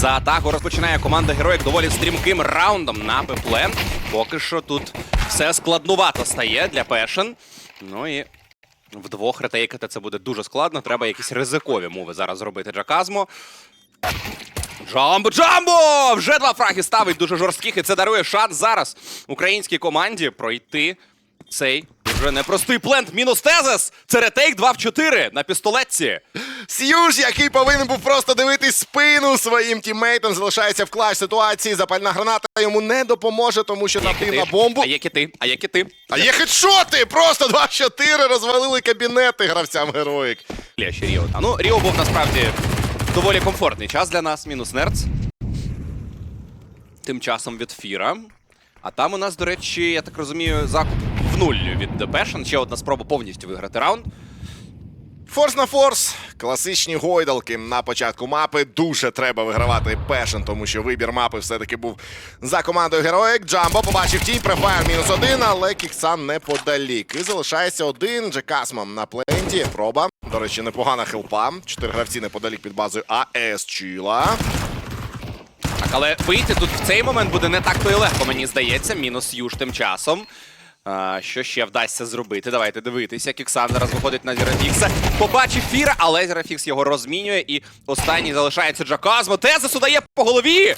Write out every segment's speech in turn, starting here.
За атаку розпочинає команда героїк доволі стрімким раундом на Пеплен. Поки що тут все складнувато стає для Пешен. Ну і вдвох ретейкати це буде дуже складно. Треба якісь ризикові мови зараз зробити Джаказмо. Джамбо, Джамбо! Вже два фраги ставить дуже жорстких, і це дарує шанс зараз українській команді пройти цей вже непростий плент. Мінус тезис. Це ретейк 2 в 4 на пістолетці. Сьюж, який повинен був просто дивитись спину своїм тіммейтам, залишається в клач ситуації. Запальна граната йому не допоможе, тому що напів на бомбу. А як і ти? А як і ти? А є хедшоти! Просто 2 в 4 розвалили кабінети гравцям героїк. Є ще Ріо. А ну, Ріо був насправді доволі комфортний час для нас, мінус Нерц. Тим часом від Фіра. А там у нас, до речі, я так розумію, закуп в нуль від Депешен. Ще одна спроба повністю виграти раунд. Форс на форс, класичні гойдалки на початку мапи. Дуже треба вигравати пешен, тому що вибір мапи все-таки був за командою героїк. Джамбо побачив тій, префайр мінус один, але Кіксан неподалік. І залишається один Джекасмом на пленті. Проба. До речі, непогана хелпа. Чотири гравці неподалік під базою АЕС Чіла. Так, але вийти тут в цей момент буде не так то і легко, мені здається. Мінус Юж тим часом. А, що ще вдасться зробити? Давайте дивитися. Кіксан зараз виходить на Зерафікса. Побачив Фіра, але Зерафікс його розмінює. І останній залишається Джаказмо. Тезису дає по голові.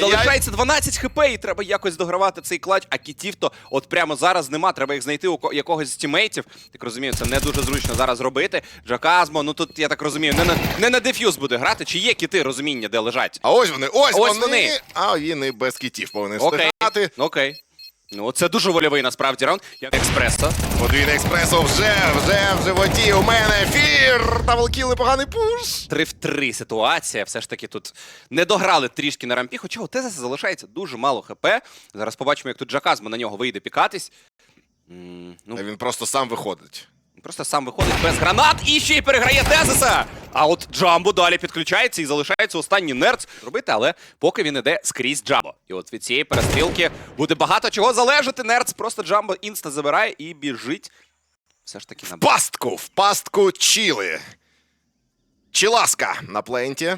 Залишається 12 хп, і треба якось догравати цей клач. А кітів то от прямо зараз нема. Треба їх знайти у ко- якогось з тімейтів. Так розумію, це не дуже зручно зараз робити. Джаказмо, ну тут я так розумію, не на не на деф'юз буде грати. Чи є кіти розуміння, де лежать? А ось вони, ось, Ось вони. вони. А він і без кітів повинен Окей. Окей. Ну, це дуже вольовий насправді раунд. Я експресо. Подвійне експресо вже, вже в животі. У мене фір. Таблкіл поганий пуш. 3 в 3 ситуація. Все ж таки тут не дограли трішки на рампі, хоча у Тезеса залишається дуже мало хп. Зараз побачимо, як тут Джаказма на нього вийде пікатись. М, Ну, він просто сам виходить. Просто сам виходить без гранат і ще й переграє Тезеса. А от Джамбо далі підключається і залишається останній нерц робити, але поки він іде скрізь Джамбо. І от від цієї перестрілки буде багато чого залежати. Нерц просто Джамбо інста забирає і біжить. Все ж таки на Пастку, в пастку чіли. Чіласка на пленті.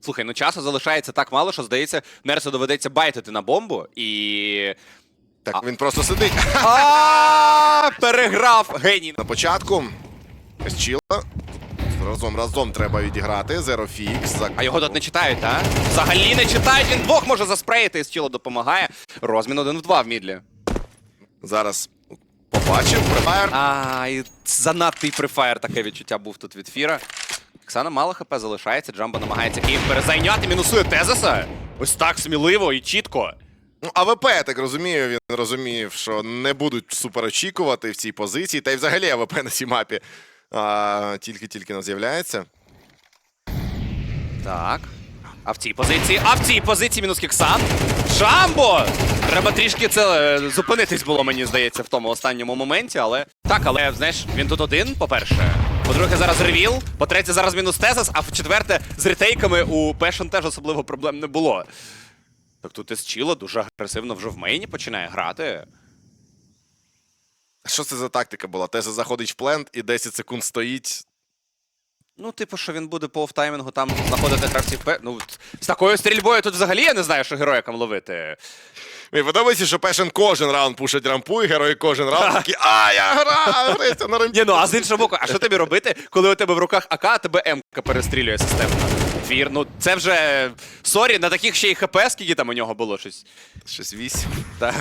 Слухай, ну часу залишається так мало, що здається, Нерсу доведеться байтити на бомбу і. Так він просто сидить. Переграв геній. На початку. Чіла. Разом разом треба відіграти. Zero Fix. За... А його тут не читають, а? Взагалі не читають, він двох може заспреїти, і Стіло допомагає. Розмін один в два в мідлі. Зараз побачив. Префайр. А, і занадтий префаєр, таке відчуття був тут від Фіра. Оксана мало хп залишається, Джамбо намагається Київ перезайняти, мінусує Тезеса. Ось так сміливо і чітко. Ну, АВП, я так розумію, він розумів, що не будуть супер очікувати в цій позиції. Та й взагалі АВП на цій мапі тільки-тільки не з'являється. Так. А в цій позиції, а в цій позиції мінус Кіксан. Джамбо! Треба трішки це е, зупинитись було, мені здається, в тому останньому моменті, але. Так, але знаєш, він тут один, по-перше. По-друге, зараз ревіл. По-третє, зараз мінус Тезас, а в-четверте, з ретейками у Пешен теж особливо проблем не було. Так тут Есчіло дуже агресивно вже в мейні починає грати. Що це за тактика була? Теза заходить в плент і 10 секунд стоїть. Ну, типу, що він буде по офтаймінгу там знаходити гравців. Пе- Ну, з такою стрільбою тут взагалі я не знаю, що героїкам ловити. Мені подобається, що Пешен кожен раунд пушить рампу, і герої кожен раунд такі, а, я граю, граюся на рампі. Ні, ну а з іншого боку, а що тобі робити, коли у тебе в руках АК, а тебе М-ка перестрілює системно? Фір, ну це вже. Сорі, на таких ще й ХП, скільки там у нього було щось. Щось вісім. Та.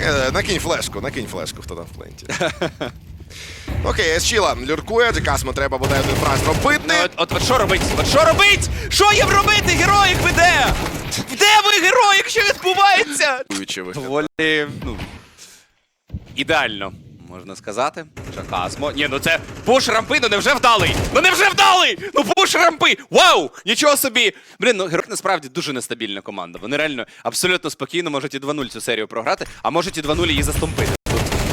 Е, Накинь флешку, накинь флешку, хто там в пленті. Окей, Есчіла люркує, Джекасмо треба буде один фраз робити. Ну, от, от, от що робить? От що робить? Що їм робити? Героїк ви де? Де ви героїк? Що відбувається? Доволі, ну. Ідеально, можна сказати. Чакасмо. Ні, ну це пуш рампи, ну невже вдалий? Ну невже вдалий? Ну пуш рампи! Вау! Нічого собі! Блін, ну герой насправді дуже нестабільна команда. Вони реально абсолютно спокійно можуть і 2-0 цю серію програти, а можуть і 2-0 її застомпити.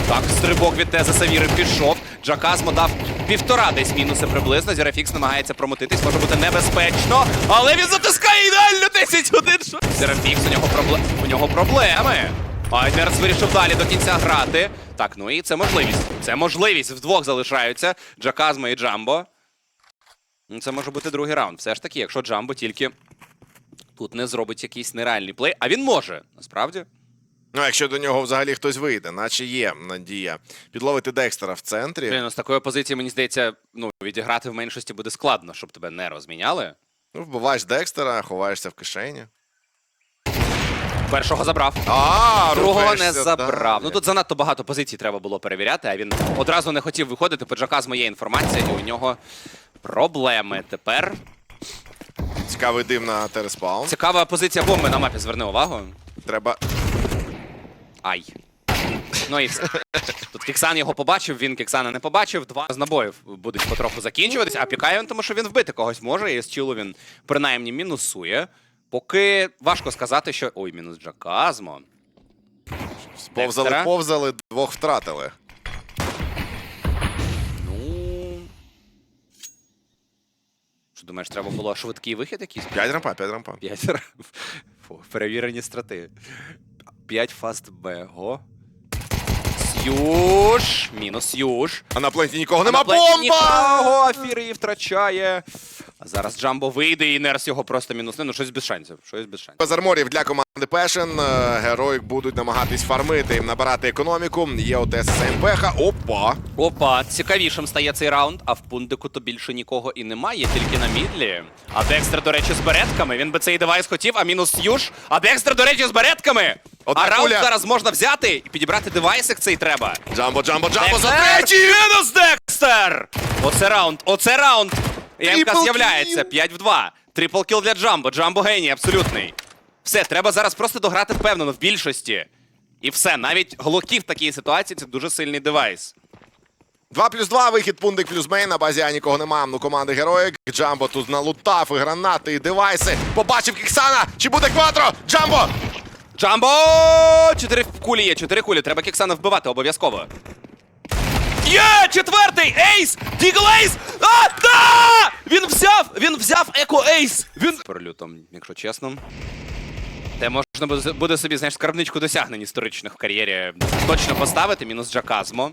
Так, стрибок від Теза Савіри пішов. Джакасмо дав півтора десь мінуси приблизно. Зерафікс намагається промотитись, може бути небезпечно. Але він затискає ідеально 10-1. Що? Зерафікс, у нього проблем. У нього проблеми. Айнерс вирішив далі до кінця грати. Так, ну і це можливість. Це можливість. Вдвох залишаються Джаказмо і Джамбо. Ну, Це може бути другий раунд. Все ж таки, якщо Джамбо тільки тут не зробить якийсь нереальний плей, а він може, насправді. Ну, якщо до нього взагалі хтось вийде, наче є надія. Підловити Декстера в центрі. Блін, ну, з такої позиції, мені здається, ну, відіграти в меншості буде складно, щоб тебе не розміняли. Ну, вбиваєш Декстера, ховаєшся в кишені. Першого забрав. А, Другого не рухаєшся забрав. далі. Ну тут занадто багато позицій треба було перевіряти, а він одразу не хотів виходити. Пиджака з моєї інформації, і у нього проблеми. Тепер Цікавий дим на тереспаун. цікава позиція бомби на мапі. Зверни увагу. Треба. Ай. Ну і все. Тут Кіксан його побачив, він Кіксана не побачив. Два з набоїв будуть потроху закінчуватись, а пікає він, тому що він вбити когось може, і з чілу він принаймні мінусує. Поки важко сказати, що. Ой, мінус Джаказмо. Повзали, Декстера. повзали, двох втратили. Ну. Що думаєш, треба було швидкий вихід якийсь? П'ять рампа, п'ять рампа. П'ять Фу, перевірені страти. П'ять фаст Б. Го. Сюж. Мінус Юж. А на пленті нікого нема. Бомба! Нікого, Афір втрачає. А зараз Джамбо вийде і Нерс його просто мінусне. Ну, щось без шансів. Щось без шансів. Без арморів для команди Passion. Е, Героїк будуть намагатись фармити, набирати економіку. Є ОТС СМПХ. Опа! Опа, цікавішим стає цей раунд, а в пундику то більше нікого і немає, тільки на мідлі. А Декстер, до речі, з беретками. Він би цей девайс хотів, а мінус Юж. А Декстер, до речі, з беретками. Одна а раунд куля. зараз можна взяти і підібрати девайс, як цей треба. Джамбо, джамбо, джамбо за третій! Мінус Декстер! Оце раунд, оце раунд. МК з'являється 5 в 2. Трипл кіл для Джамбо. Джамбо геній, абсолютний. Все, треба зараз просто дограти впевнено в більшості. І все, навіть голокі в такій ситуації це дуже сильний девайс. 2 плюс 2, вихід пундик плюс мейн, на базі А нікого нема. Ну, команди Героїк. Джамбо тут налутав і гранати, і девайси. Побачив Кіксана. Чи буде квадро? Джамбо! Джамбо! Чотири кулі є, чотири кулі. Треба Кіксана вбивати обов'язково. Є! Четвертий! Ейс! Дігл Ейс! А, да! Він взяв! Він взяв еко ейс! Він. Пролютом, якщо чесно. Те можна буде- собі, знаєш, скарбничку досягнень історичних в кар'єрі точно поставити, мінус Джаказмо.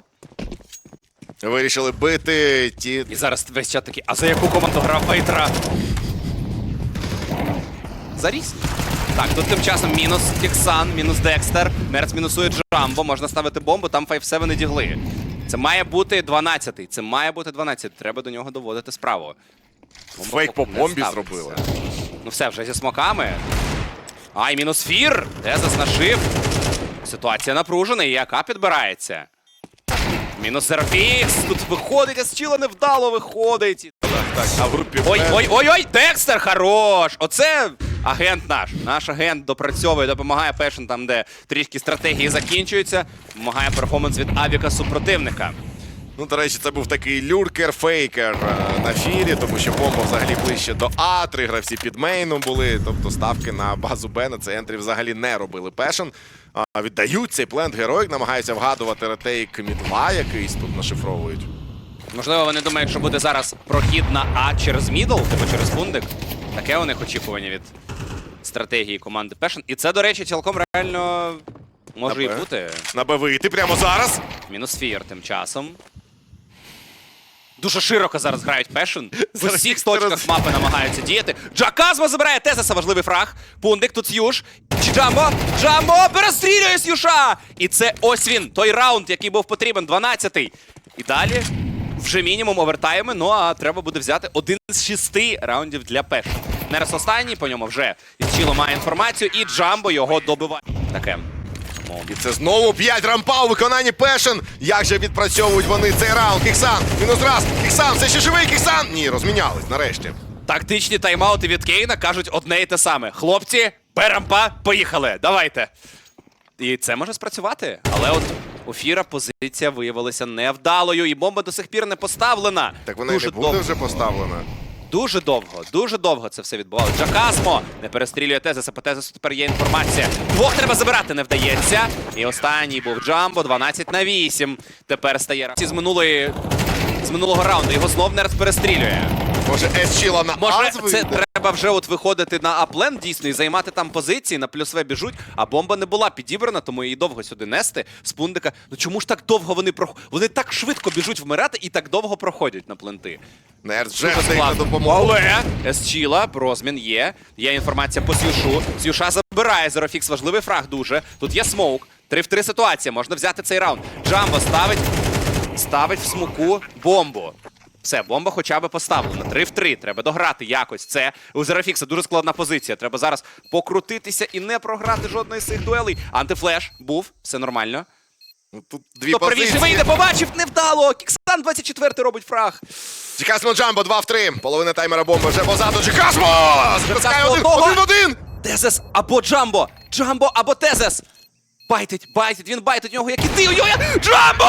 Вирішили бити ті. І зараз весь чат такий, а за яку команду грав Вейтра? За різні. Так, тут тим часом мінус Кіксан, мінус Декстер. Мерц мінусує Джамбо, можна ставити бомбу, там 5-7 не дігли. Це має бути 12-й. Це має бути 12-й. Треба до нього доводити справу. Бомба Фейк по не бомбі ставиться. зробили. Ну все, вже зі смоками. Ай, мінус фір. Дезас нашив. Ситуація напружена, і АК підбирається. Мінус Зерофікс. Тут виходить, а з чіла невдало виходить. Так, а в групі Ой, Б- ой, ой, ой, Декстер, хорош! Оце агент наш. Наш агент допрацьовує, допомагає Пешен там, де трішки стратегії закінчуються. Допомагає перформанс від Авіка супротивника. Ну, до речі, це був такий люркер-фейкер е, на фірі, тому що бомба взагалі ближче до А, три гравці під мейном були, тобто ставки на базу Б на центрі взагалі не робили Пешен. Віддають цей плент героїк, намагаються вгадувати ретейк мідла якийсь тут нашифровують. Можливо, вони думають, що буде зараз прохід на А через мідл, типу через фундик. Таке у них очікування від стратегії команди Пешен. І це, до речі, цілком реально може і бути. На Б вийти прямо зараз. Мінус фір тим часом. Дуже широко зараз грають Пешен. В усіх точках мапи намагаються діяти. Джаказмо забирає Тезеса, важливий фраг. Пундик, тут Сюш. Джамбо? Джамбо перестрілює Сюша! І це ось він, той раунд, який був потрібен, 12-й. І далі вже мінімум овертайми, ну а треба буде взяти один з шести раундів для Пешен. Нерес останній, по ньому вже Ісчіло має інформацію, і Джамбо його добиває. Таке. І це знову 5 рампа у виконанні Пешен. Як же відпрацьовують вони цей раунд? Кіксан, мінус раз. Кіксан, все ще живий, Кіксан. Ні, розмінялись нарешті. Тактичні тайм-аути від Кейна кажуть одне і те саме. Хлопці, перампа, поїхали, давайте. І це може спрацювати. Але от у Фіра позиція виявилася невдалою, і бомба до сих пір не поставлена. Так вона дуже і не буде довго. вже поставлена. Дуже довго, дуже довго це все відбувалося. Джакасмо не перестрілює Тезеса, по Тезесу тепер є інформація. Двох треба забирати, не вдається. І останній був Джамбо, 12 на 8. Тепер стає з минулої з минулого раунду. Його знов Нерс перестрілює. Може, С Чіла на Може, Аз це вийде? Треба вже от виходити на аплен дійсно і займати там позиції, на плюс В біжуть, а бомба не була підібрана, тому її довго сюди нести. З пундика. Ну чому ж так довго вони проходять? Вони так швидко біжуть вмирати і так довго проходять на пленти. Нерд вже на допомогу. Але Есчіла, розмін є. Є інформація по Сюшу. Сюша забирає Зерофікс, важливий фраг дуже. Тут є смоук. Три в три ситуація. Можна взяти цей раунд. Джамбо ставить, ставить в смуку бомбу. Все, бомба хоча б поставлена. Три в три. Треба дограти якось. Це у Зерофікса дуже складна позиція. Треба зараз покрутитися і не програти жодної з цих дуелей. Антифлеш був, все нормально. Ну, Тут дві Хто правіше позиції. вийде, побачив, невдало. Кіксан 24 робить фраг. Джекасмо Джамбо 2 в 3. Половина таймера бомби вже позаду. Джекасмо! Запускає один, одного. один в один! Тезес або Джамбо! Джамбо або Тезес! Байтить, байтить, він байтить у нього, як і ти. Джамбо!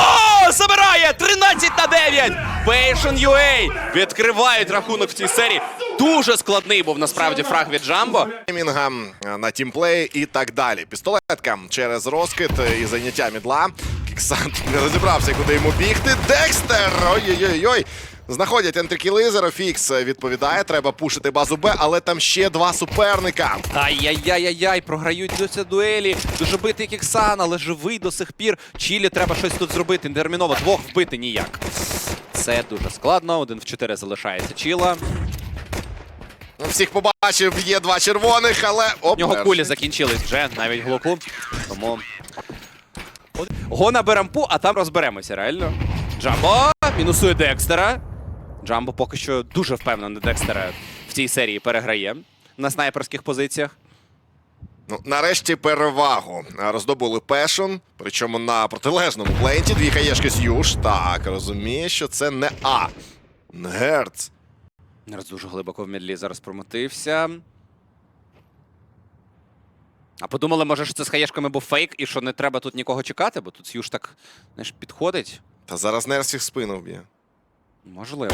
Забирає! 13 на 9! Patient UA відкривають рахунок в цій серії. Дуже складний був насправді фраг від Джамбо. Таймінга е, на тімплей і так далі. Пістолетка через розкид е, і заняття мідла. Кіксан не розібрався, куди йому бігти. Декстер! Ой-ой-ой! Знаходять ентрикіли, Зерофікс відповідає, треба пушити базу Б, але там ще два суперника. Ай-яй-яй-яй-яй, програють досі дуелі. Дуже битий Кіксан, але живий до сих пір. Чілі треба щось тут зробити. Терміново двох вбити ніяк. Це дуже складно. Один в чотири залишається Чіла. Ну, Всіх побачив, є два червоних, але оп, У нього перший. кулі закінчились вже, навіть глоку. Тому. От. Го на Берампу, а там розберемося, реально. Джамбо мінусує Декстера. Джамбо поки що дуже впевнено Декстера в цій серії переграє на снайперських позиціях. Ну, нарешті перевагу роздобули Пешон, причому на протилежному пленті. Дві хаєшки з Юж. Так, розуміє, що це не А. Герц. Нерз дуже глибоко в мідлі зараз промотився. А подумали, може, що це з хаєшками був фейк і що не треба тут нікого чекати, бо тут Сюж так знаєш, підходить. Та зараз Нерс їх спину вб'є. Можливо.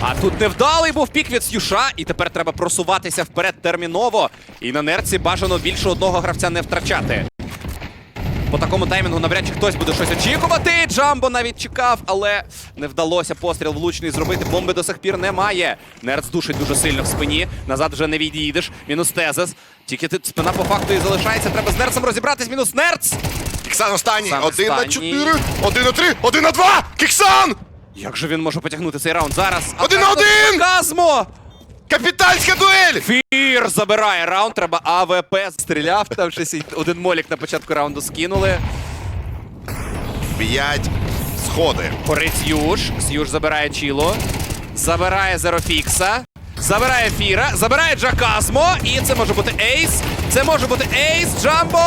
А тут невдалий був пік від Сюша, і тепер треба просуватися вперед терміново. І на нерці бажано більше одного гравця не втрачати. По такому таймінгу навряд чи хтось буде щось очікувати. Джамбо навіть чекав, але не вдалося постріл влучний зробити. Бомби до сих пір немає. Нерц душить дуже сильно в спині. Назад вже не відійдеш. Мінус Тезес. Тільки тут спина по факту і залишається. Треба з нерцем розібратись. Мінус Нерц. Кіксан останній. Сам Один на останній. чотири, один на три, один на два! Кіксан! Як же він може потягнути цей раунд зараз? Один на один! Казмо! Капітанська дуель! Фір забирає раунд, треба АВП. Стріляв там щось. Один молік на початку раунду скинули. П'ять сходи. Горить Юж. Сюж забирає Чіло. Забирає Зерофікса. Забирає Фіра, забирає Джаказмо. І це може бути Ейс. Це може бути Ейс. Джамбо!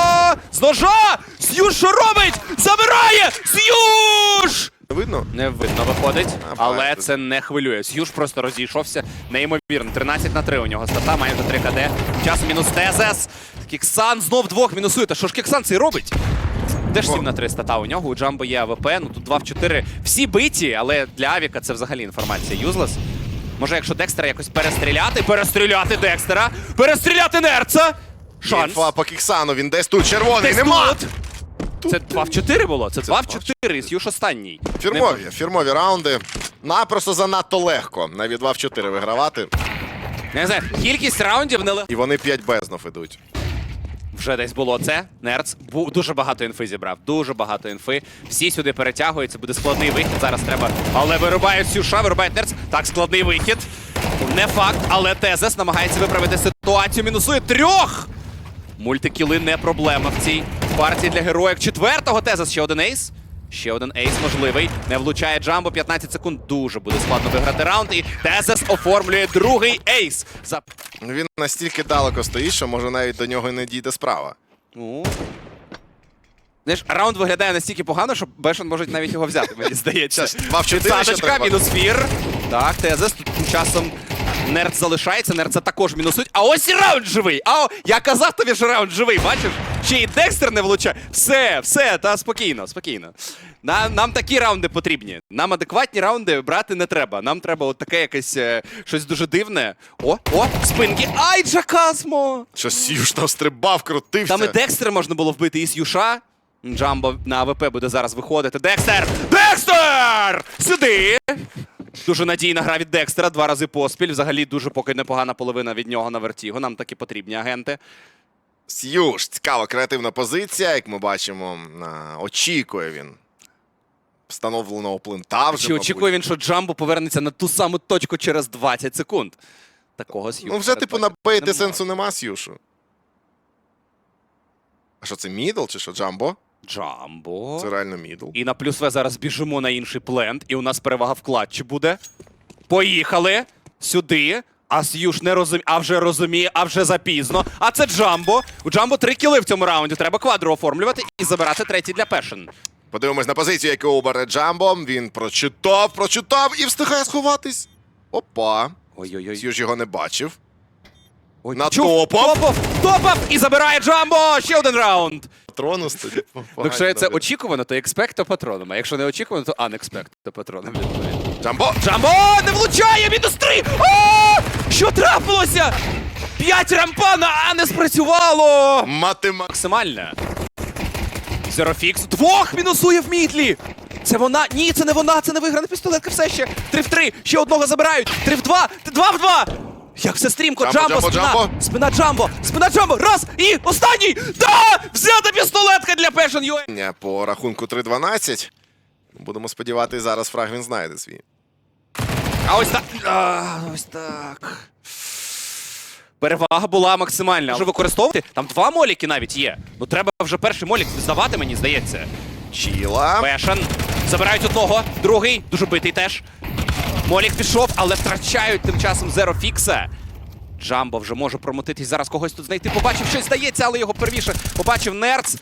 З ножа! Сюж що робить? Забирає! Сюж! Видно? Не видно виходить, А, але це не хвилює. Сюж просто розійшовся неймовірно. 13 на 3 у нього стата, майже 3 КД. Час мінус Тезес. Кіксан знов двох мінусує. Та що ж Кіксан цей робить? Теж 7 на 3 стата у нього. У Джамбо є АВП. Ну тут 2 в 4. Всі биті, але для Авіка це взагалі інформація юзлес. Може, якщо Декстера якось перестріляти, перестріляти Декстера, перестріляти Нерца. Шанс. Інфа по Кіксану, він десь тут червоний, Десь нема! тут. Це 2 в 4 було? Це 2 в 4, і останній. Не Фірмові, фірмові раунди. Напросто занадто легко. Навіть 2 в 4 вигравати. Не знаю, кількість раундів не легко. І вони 5 безнов ідуть. Вже десь було це. Нерц Бу- дуже багато інфи зібрав. Дуже багато інфи. Всі сюди перетягуються, буде складний вихід. Зараз треба. Але вирубають Сюша, вирубають Нерц. Так, складний вихід. Не факт, але Тезес намагається виправити ситуацію. Мінусує трьох. Мультикіли не проблема в цій партії для героїк. Четвертого Тезес ще один ейс. Ще один ейс можливий. Не влучає Джамбо. 15 секунд. Дуже буде складно виграти раунд. І Тезес оформлює другий ейс. За Він настільки далеко стоїть, що може навіть до нього не дійде справа. Ну. Знаєш, раунд виглядає настільки погано, що Бешен може навіть його взяти, мені здається. Треба. мінус фір. Так, Тезес. Тут часом Нерц залишається, Нерца також мінусують. А ось і раунд живий! А, я казав тобі, що раунд живий, бачиш? Ще й Декстер не влучає. Все, все, та спокійно, спокійно. На, нам такі раунди потрібні. Нам адекватні раунди брати не треба. Нам треба от таке якесь е, щось дуже дивне. О, о, спинки. Ай, Джаказмо! Що Сюж там стрибав, крутився. Там і Декстера можна було вбити із Юша. Джамбо на АВП буде зараз виходити. Декстер! Декстер! Сюди! Дуже надійна гра від Декстера, два рази поспіль. Взагалі дуже поки непогана половина від нього на вертіго. Нам такі потрібні агенти. С'юж, цікава креативна позиція, як ми бачимо, а, очікує він встановленого плента вже. Чи мабуть. очікує він, що Джамбо повернеться на ту саму точку через 20 секунд? Такого Сью. Ну, вже, типу, передбачити не сенсу нема, С'юшу. А що це мідл чи що, Джамбо? Джамбо. Це реально мідл. І на плюс В зараз біжимо на інший плент, і у нас перевага в клатчі буде. Поїхали сюди. А С'юш не розуміє, а вже розуміє, а вже запізно. А це Джамбо. У Джамбо три кіли в цьому раунді. Треба квадру оформлювати і забирати третій для Пешен. Подивимось на позицію, яку обере Джамбо. Він прочитав, прочитав і встигає сховатись. Опа. Ой-ой-ой. С'юж його не бачив. Ой, На чув, топав. топав, топав і забирає Джамбо! Ще один раунд. Патрону стоїть. Якщо це очікувано, то експекто патроном. А якщо не очікувано, то unexpected патроном. відповідно. Джамбо! Джамбо не влучає! Мінус три! О! Що трапилося? П'ять рампана, а не спрацювало! Матема... Максимальне. Зерофікс двох мінусує в мідлі. Це вона. Ні, це не вона, це не виграна пістолетка все ще. Три в три. Ще одного забирають. Три в два. Два в два. Як це стрімко, Джамбо, Джамбо, Джамбо, спина, Джамбо. спина Джамбо, спина Джамбо, раз і останній! Да! Взята пістолетка для Passion UA! По рахунку 3-12. Будемо сподіватися, зараз фраг він знайде свій. А ось так. А, ось так. Перевага була максимальна. Може використовувати? Там два моліки навіть є. Ну треба вже перший молік здавати, мені здається. Чіла. Пешен. Забирають одного, другий, дуже битий теж. Молік пішов, але втрачають тим часом Зеро Фікса. Джамбо вже може промотитись зараз когось тут знайти. Побачив щось здається, але його первіше побачив Нерц.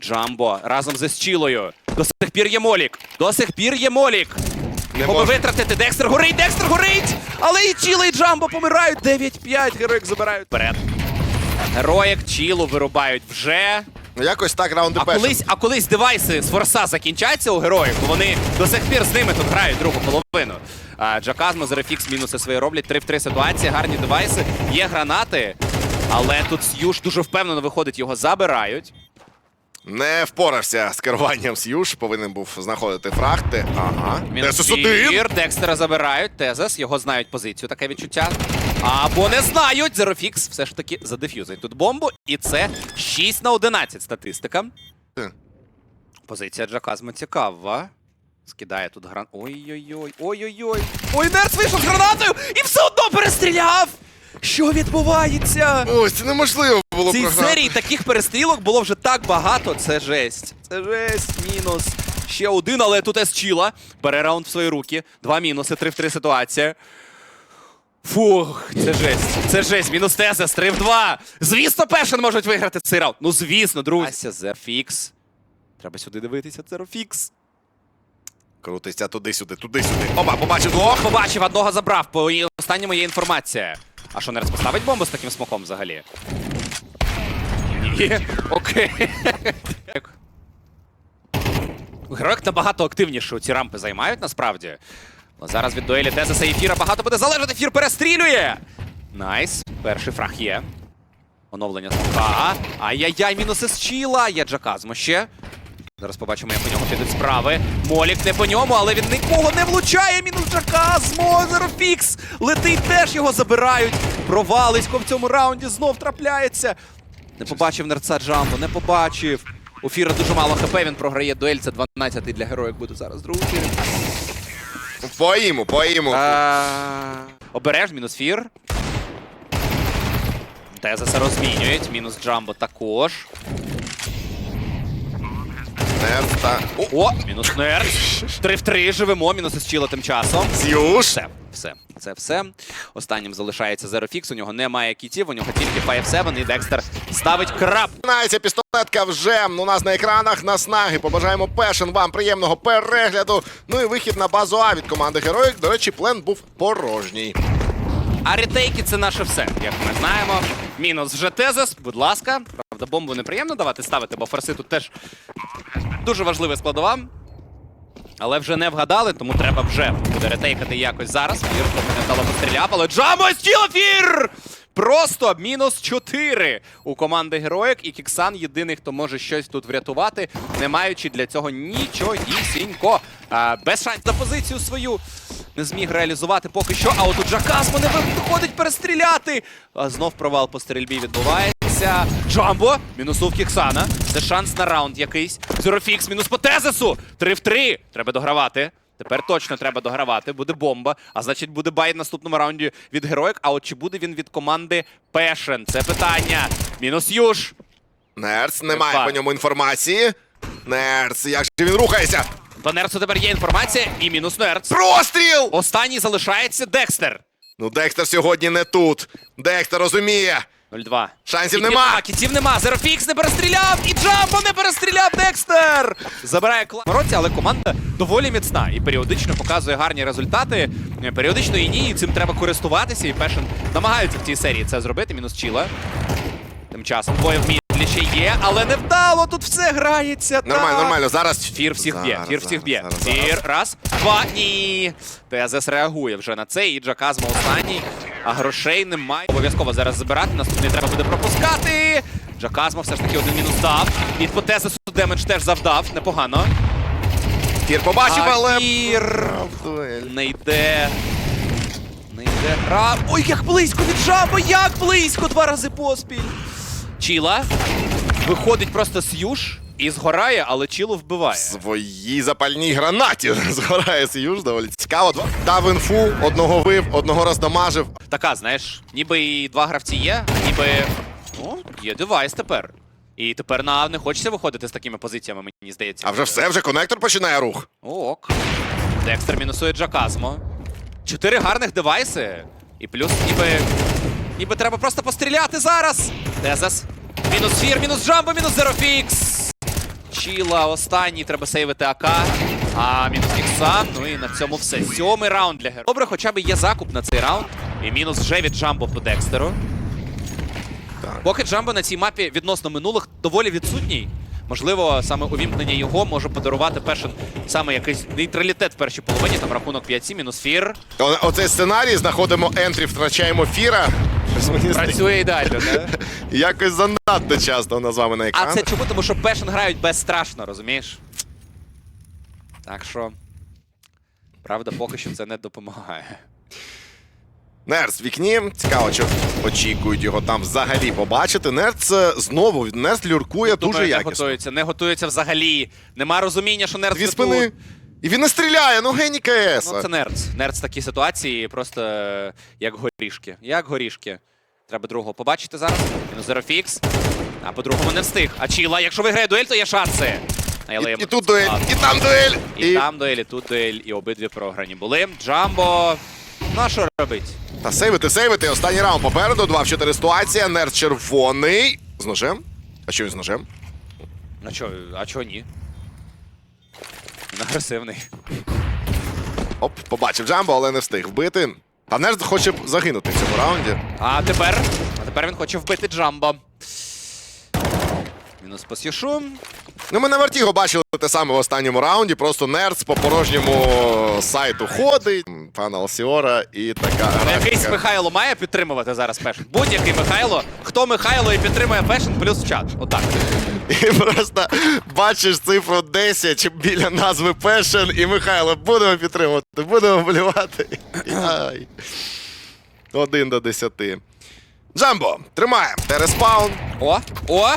Джамбо разом з Чілою. До сих пір є молік. До сих пір є молік. Його би може. витратити. Декстер горить, Декстер горить! Але і Чіла, і Джамбо помирають. 9-5 героїк забирають. Вперед. Героїк Чілу вирубають вже. Ну якось так раунди А колись, а колись девайси з форса закінчаться у героїв, бо вони до сих пір з ними тут грають другу половину. А, Джаказмо, Зерефікс мінуси свої роблять. 3 в 3 ситуації, гарні девайси, є гранати. Але тут С'юш дуже впевнено виходить, його забирають. Не впорався з керуванням С'юш. Повинен був знаходити фрахти. Ага. Тесус один. Декстера забирають. Тезес, його знають позицію, таке відчуття. Або не знають. Зерофікс все ж таки задефюзить тут бомбу. І це 6 на 11 статистика. Позиція Джаказма цікава. Скидає тут гран. Ой-ой-ой, ой-ой-ой. Ой, Нерц вийшов з гранатою і все одно перестріляв! Що відбувається? Ось це неможливо було В цій програти. серії таких перестрілок було вже так багато. Це жесть. Це жесть. Мінус. Ще один, але тут Есчіла. Бере раунд в свої руки. Два мінуси, три в три ситуація. Фух, це жесть. Це жесть. Мінус Тезес, три в два. Звісно, Пешен можуть виграти цей раунд. Ну, звісно, друзі. Ася, Зерфікс. Треба сюди дивитися, Зерофікс. Крутиться туди-сюди, туди-сюди. Опа, побачив двох. Побачив, одного забрав. По останньому є інформація. А що, Нерц поставить бомбу з таким смоком взагалі? Ні. Окей. Героїк набагато активніше ці рампи займають насправді. Але зараз від дуелі Тезеса і Ефіра багато буде залежати. Ефір перестрілює. Найс. Перший фраг є. Оновлення смока. Ай-яй-яй, мінуси з чіла. Є Джаказмо ще. Зараз побачимо, як у нього підуть справи. Молік не по ньому, але він нікого не влучає. Мінус Джаказмо. Зерофікс. Летить теж його забирають. Провалисько в цьому раунді знов трапляється. Не побачив нерца Джамбо, не побачив. У Фіра дуже мало хп, він програє дуель. Це 12-й для героїк буде зараз другий. Поїму, поїму. Обереж, мінус фір. Тезеса розмінюють, мінус Джамбо також. Не. О, О, мінус нерд. 3 в 3 живемо, мінус із чіла тим часом. С'юш. Все, все, це все. Останнім залишається Zerofix, у нього немає кітів, у нього тільки 5-7, і Декстер ставить крап. Починається пістолетка вже у нас на екранах на снаги. Побажаємо Пешен вам приємного перегляду. Ну і вихід на базу А від команди Героїк. До речі, плен був порожній. А ретейки це наше все, як ми знаємо. Мінус вже тезис, будь ласка. Правда, бомбу неприємно давати ставити, бо форси тут теж дуже важлива складова. Але вже не вгадали, тому треба вже буде ретейкати якось зараз. Фір трохи невдало постріляв, але Джамбо стіл фір! Просто мінус 4 у команди Героїк, і Кіксан єдиний, хто може щось тут врятувати, не маючи для цього нічогісінько. А, без шансів за позицію свою. не зміг реалізувати поки що. А от у Джакасмо не виходить перестріляти. А знов провал по стрільбі відбувається. Джамбо мінусув Кіксана. Це шанс на раунд якийсь. Зерофікс мінус по тезису. 3 в 3. Треба догравати. Тепер точно треба догравати. Буде бомба. А значить, буде бай в наступному раунді від героїк. А от чи буде він від команди Пешен? Це питання. Мінус Юж. Нерц, немає Факт. по ньому інформації. Нерц, як же він рухається? По Нерцу тепер є інформація і мінус Нерц. Простріл! Останній залишається Декстер. Ну, Декстер сьогодні не тут. Декстер розуміє. 0-2. Шансів Кітів нема. Кітів нема. Зерофікс не перестріляв. І Джамбо не перестріляв. Декстер забирає клас. році, але команда доволі міцна і періодично показує гарні результати. Періодично і ні, і цим треба користуватися. І Пешен намагається в цій серії це зробити. Мінус Чіла. Тим часом двоє в ще є, але не вдало. Тут все грається. Нормально, так. нормально. Зараз Фір всіх б'є, Зараз, фір всіх б'є. зараз, зараз. Фір, раз, два, ні. ТЗС реагує вже на це, і Джаказмо останній, а грошей немає. Обов'язково зараз забирати, наступний треба буде пропускати. Джаказмо все ж таки один мінус дав. Від по ТЗСу демедж теж завдав, непогано. Фір побачив, А але. Фір не йде. Не йде. Ра... Ой, як близько від жабо, як близько! Два рази поспіль. Чіла виходить просто С'юш і згорає, але Чілу вбиває. Своїй запальній гранаті згорає Сіюж, доволі цікаво. Дав інфу, одного вив, одного роздамажив. Така, знаєш, ніби і два гравці є, ніби. О, є девайс тепер. І тепер на не хочеться виходити з такими позиціями, мені здається. А вже все, вже конектор починає рух. Ок. Декстер мінусує Джаказмо. Чотири гарних девайси. І плюс ніби. Ніби треба просто постріляти зараз. Тезас. Мінус фір, мінус джамбо, мінус зерофікс. Чіла останній, треба сейвити АК. А мінус Фіксан. Ну і на цьому все. Сьомий раунд для героїв. Добре, хоча б є закуп на цей раунд. І мінус вже від Джамбо по Декстеру. Поки Джамбо на цій мапі відносно минулих доволі відсутній. Можливо, саме увімкнення його може подарувати Пешен саме якийсь нейтралітет в першій половині, там рахунок 5-7, мінус фір. О- Оцей сценарій, знаходимо ентрі, втрачаємо фіра. Щось мені здається, Працює ідеально, не? Якось занадто часто вона з вами на А це чому? Тому що Пешен грають безстрашно, розумієш? Так що. Правда, поки що це не допомагає. Нерц в вікні. Цікаво, що очікують його там взагалі побачити. Нерц е, знову Нерц люркує дуже Думаю, не якісно. готується, не готується взагалі. Нема розуміння, що Нерц Дві не спини. тут. І він не стріляє, ну геній КС. Ну, це Нерц. Нерц в такій ситуації просто е, як горішки. Як горішки. Треба другого побачити зараз. Мінус Зерофікс. А по-другому не встиг. А Чіла, якщо виграє дуель, то є шанси. І, і тут дуель, і там дуель. І, там дуель, і тут дуель, і обидві програні були. Джамбо. Ну а що робить? Та сейвити, сейвити. Останній раунд попереду. 2 в 4 ситуація. Нерц червоний. З ножем. А що він з ножем? А чо, а чо ні? Він агресивний. Оп, побачив Джамбо, але не встиг вбити. Та Нерд хоче загинути в цьому раунді. А тепер. А тепер він хоче вбити Джамбо. Мінус по Сюшу. Ну, ми на Вертіго бачили те саме в останньому раунді. Просто Нерц по порожньому сайту ходить. Пан Алсіора і така. Якийсь. Михайло має підтримувати зараз Пешен. Будь-який Михайло. Хто Михайло і підтримує Пешен, плюс чат. Отак. І просто бачиш цифру 10 біля назви Пешен і Михайло. Будемо підтримувати, будемо вболівати. Ай. Один до десяти. Джамбо, тримаємо. Тереспаун. О, о!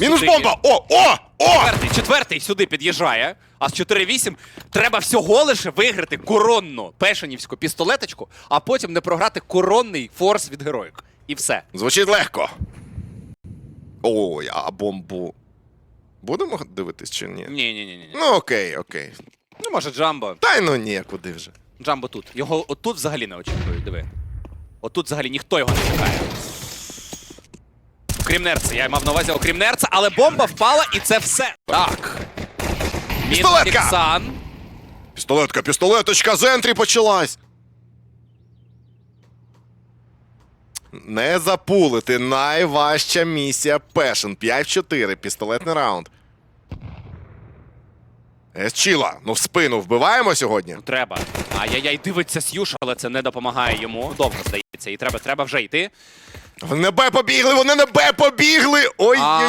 Мінус Сюди. бомба! О! О! О! Четвертий, четвертий сюди під'їжджає. А з 4-8 треба всього лише виграти коронну пешенівську пістолеточку, а потім не програти коронний форс від героїк. І все. Звучить легко. Ой, а бомбу. Будемо дивитись чи ні? Ні, ні, ні, ні. Ну окей, окей. Ну, може, Джамбо. Та й ну ні, куди вже. Джамбо тут. Його отут взагалі не очікують, диви. Отут взагалі ніхто його не чекає. Окрім нерца, я мав на увазі окрім нерца, але бомба впала і це все. Так. Пістолетка! Мінфіксан. Пістолетка, пістолеточка з ентрі почалась. Не запулити. Найважча місія Пешен. 5-4. Пістолетний раунд. Есчіла, ну в спину вбиваємо сьогодні. Треба. Ай-яй-яй, дивиться Сюш, але це не допомагає йому. Довго здається, і треба, треба вже йти. В небе побігли, вони на Б побігли! ой ой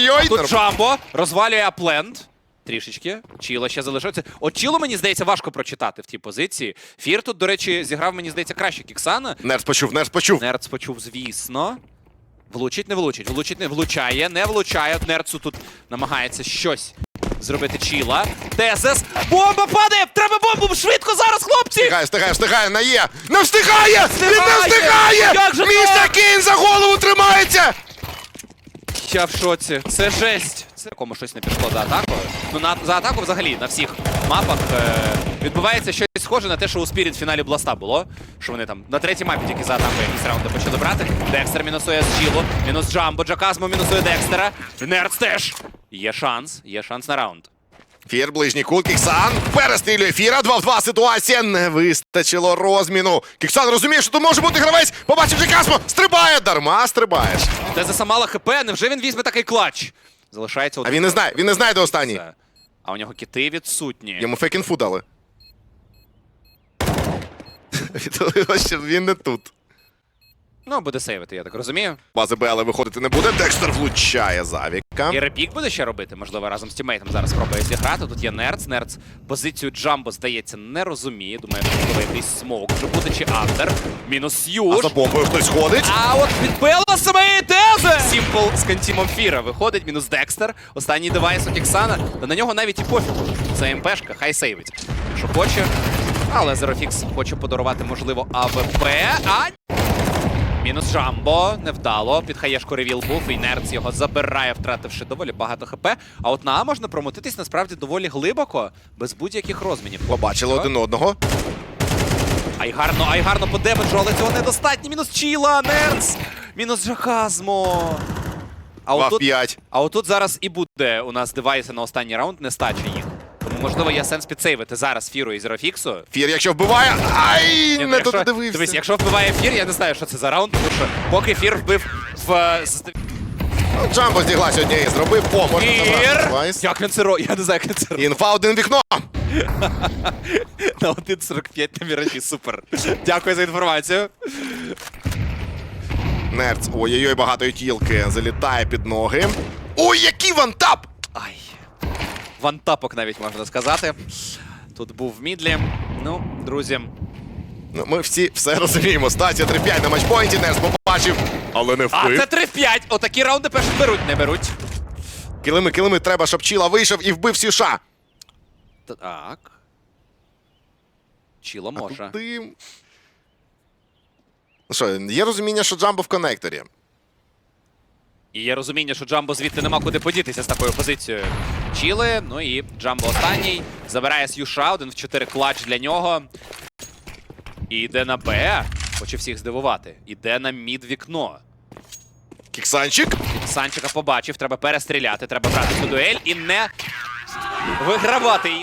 ой ой Тут Джамбо розвалює аплент. Трішечки. Чіла ще залишається. От Чіло, мені здається, важко прочитати в тій позиції. Фір тут, до речі, зіграв, мені здається, краще Кіксана. Нерц почув, Нерц почув. Нерц почув, звісно. Влучить, не влучить. Влучить, не влучає, не влучає. Нерцу тут намагається щось зробити Чіла. Тезес. Бомба падає! Треба бомбу! Швидко зараз, хлопці! Встигає, встигає, встигає, на є! Не встигає! Він не Встигає! Як же Містер так? Кін за голову тримається! Я в шоці. Це жесть. Це кому щось не пішло за атаку. Ну на за атаку взагалі на всіх мапах е, відбувається щось схоже на те, що у Spirit в фіналі Бласта було. Що вони там на третій мапі тільки за атаку якісь раунди почали брати. Декстер мінусує з Чілу, мінус Джамбо, Джаказмо мінусує Декстера. Нерц теж. Є шанс, є шанс на раунд. Фір, ближній кут, Кіксан перестрілює Фіра, 2 в 2 ситуація, не вистачило розміну. Кіксан розуміє, що тут може бути гравець, побачив Джекасмо, стрибає, дарма стрибаєш. Тезеса мала ХП, невже він візьме такий клач? Залишається А він не знає, він не знає, де останній. А у нього кіти відсутні. Йому фейк-інфу дали. Він не тут. Ну, буде сейвити, я так розумію. Бази Б, але виходити не буде. Декстер влучає Завіка. І репік буде ще робити, можливо, разом з тімейтом зараз спробує зіграти. Тут є Нерц. Нерц позицію Джамбо, здається, не розуміє. Думаю, можливо, якийсь смок вже буде чи андер. Мінус А за бомбою хтось ходить. А от підбила самої тези! Сімпл з контімом Фіра виходить, мінус Декстер. Останній девайс у Кіксана. Та на нього навіть і пофігу. Це МПшка, хай сейвить. Що хоче. Але Зерофікс хоче подарувати, можливо, АВП. А Мінус Джамбо, невдало. Під хаєшку ревіл був, і Нерц його забирає, втративши доволі багато хп. А от на А можна промотитись насправді доволі глибоко, без будь-яких розмінів. Побачили один одного. Ай гарно, ай гарно по демеджу, але цього недостатньо. Мінус Чіла, Нерц! Мінус Жахазмо. А отут, 5. а отут зараз і буде у нас девайси на останній раунд, нестача їх. Можливо, є сенс підсейвити зараз Фіру і Зерофіксу. Фір, якщо вбиває. Ай! Ну, Не якщо- тут дивився. Дивись, якщо вбиває Фір, я не знаю, що це за раунд, тому що поки Фір вбив в... е, Ну, Джамбо здіглася однієї, зробив по, можна Фір! Як він це ро... Я не знаю, як він це робить. Інфа один вікно. На 1.45 на міражі, супер. Дякую за інформацію. Нерц, ой-ой-ой, багато тілки. Залітає під ноги. Ой, який вантап! Ай. Вантапок навіть можна сказати. Тут був в мідлі. Ну, друзі, Ну, ми всі все розуміємо. Стація 3-5 на матчпойнті, Нерц побачив, але не А це 3-5. Отакі раунди перші беруть, не беруть. Килими, килими, треба, щоб Чіла вийшов і вбив Сюша. Так. Чіло може. Ти... Ну що, є розуміння, що Джамбо в коннекторі. І є розуміння, що Джамбо звідти нема куди подітися з такою позицією. Чіли, ну і Джамбо останній. Забирає Сюша, один в 4 клач для нього. І йде на Б. Хоче всіх здивувати. Іде на мід вікно. Кіксанчик. Санчика побачив, треба перестріляти, треба брати цю дуель і не вигравати її.